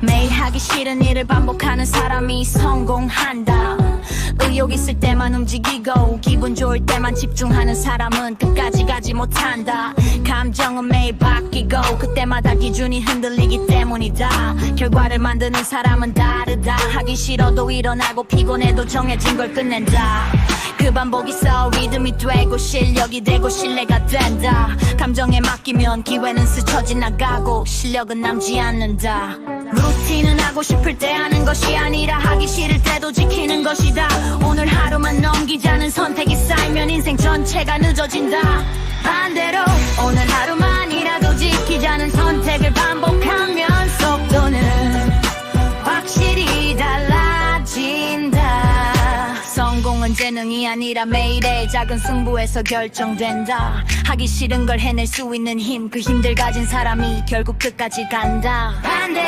매일 하기 싫은 일을 반복하는 사람이 성공한다. 의욕 있을 때만 움직이고 기분 좋을 때만 집중하는 사람은 끝까지 가지 못한다. 감정은 매일 바뀌고 그때마다 기준이 흔들리기 때문이다. 결과를 만드는 사람은 다르다. 하기 싫어도 일어나고 피곤해도 정해진 걸 끝낸다 그 반복이 써 리듬이 되고 실력이 되고 신뢰가 된다. 감정에 맡기면 기회는 스쳐 지나가고 실력은 남지 않는다. 루틴은 하고 싶을 때 하는 것이 아니라 하기 싫을 때도 지키는 것이다. 오늘 하루만 넘기자는 선택이 쌓이면 인생 전체가 늦어진다. 반대로 오늘 하루만이라도 지키자는 선택을 재능이 아니라 매일의 작은 승부에서 결정된다. 하기 싫은 걸 해낼 수 있는 힘 그 힘들 가진 사람이 결국 끝까지 간다. 반대